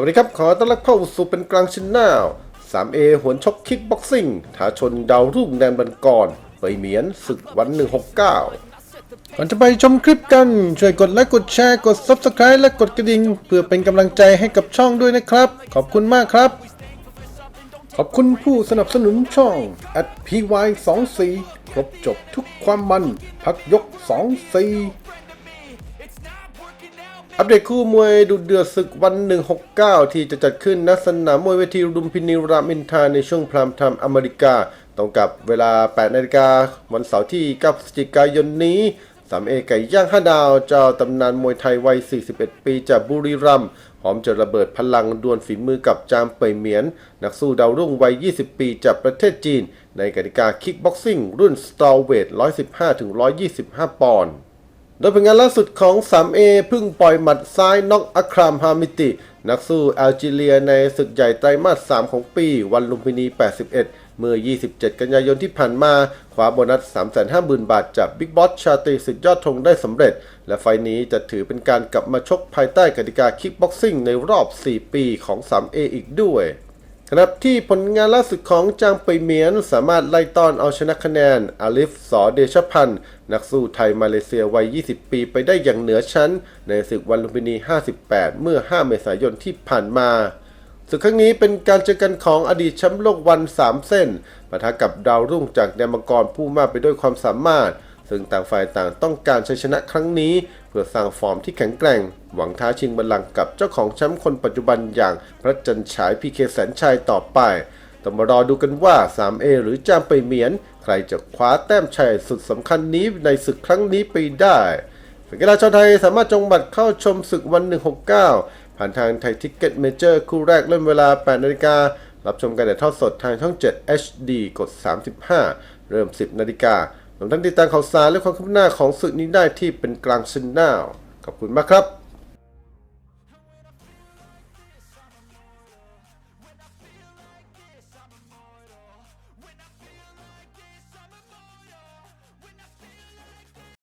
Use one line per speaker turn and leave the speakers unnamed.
วัสดีครับ ขอต้อนรับเข้าสู่เป็นกลางชินแนล 3A หวนชกคิกบ็อกซิ่งท้าชนดาวรุ่งแดนบันกรไปเหมียนศึกวัน 169 ก่อนจะไปชมคลิปกัน ช่วยกดไลค์กดแชร์กด Subscribe และกดกระดิ่ง เพื่อเป็นกำลังใจให้กับช่องด้วยนะครับ ขอบคุณมากครับ ขอบคุณผู้สนับสนุนช่อง atpy24 ครบจบทุกความมัน พักยก 24 อัปเดตคู่มวยดุเดือดศึกวัน 169 ที่จะจัดขึ้นณสนามมวยเวทีรุมพินีรามอินทาในช่วงพรามไทม์อเมริกา ตรงกับเวลา 8 นาฬิกา วันเสาร์ที่ 9 พฤศจิกายนนี้สามเอไก่ย่าง5ดาว เจ้าตำนานมวยไทยวัย 41 ปีจากบุรีรัมย์พร้อมจะระเบิดพลังดวลฝีมือกับจามเปยเหมียน นักสู้ดาวรุ่งวัย 20 ปีจากประเทศจีน ในกติกาคิกบ็อกซิ่งรุ่นสตาร์เวท 115-125 ปอนด์ โดยผลงานล่าสุดของ 3A เพึ่งปล่อยหมัดซ้ายน็อกอัครามฮามิติ นักสู้แอลจีเรียในศึกใหญ่ไตรมาส 3 ของปี วันลุมพินี 81 เมื่อ 27 กันยายนที่ผ่านมาคว้าโบนัส 350,000 บาทจากบิ๊กบอสชาตรีสิทธิยอดธงได้สำเร็จ และไฟล์นี้จะถือเป็นการกลับมาชกภายใต้กติกาคิกบ็อกซิ่งในรอบ 4 ปีของ 3A อีกด้วย ขณะที่ผลงานล่าสุดของจางไปเหมียนสามารถไล่ต้อนเอาชนะคะแนนอาลิฟสอเดชพันธ์นักสู้ไทยมาเลเซียวัย 20 ปีไปได้อย่างเหนือชั้น ในศึกวันลุมพินี 58 เมื่อ 5 เมษายนที่ผ่านมาศึกครั้งนี้เป็นการเจอกันของอดีตแชมป์โลกวัน 3 เส้นปะทะกับดาวรุ่งจากแดนมังกรผู้มากไปด้วยความสามารถ ซึ่งต่างฝ่ายต่างต้องการชัยชนะครั้งนี้ เพื่อสร้างฟอร์มที่แข็งแกร่ง หวังท้าชิงบัลลังก์กับเจ้าของแชมป์คนปัจจุบันอย่างพระจันฉายพีเคแสนชัยต่อไปต้องมารอดูกันว่า 3A หรือจามไปเหมียน ใครจะคว้าแต้มชัยสุดสำคัญนี้ในศึกครั้งนี้ไปได้แฟนกีฬาชาวไทยสามารถจองบัตรเข้าชมศึกวัน 169 ผ่านทางไทยทิกเก็ตเมเจอร์คู่แรกเริ่มเวลา 8 นาฬิการั บชมการถ่ายทอดสดทางช่อง 7 HD กด 35 เริ่ม 10 นาฬิกา รวมทั้งติดตามข่าวสารและความคืบหน้าของศึกนี้ได้ที่เป็นกลางชินนาลขอบคุณมากครับ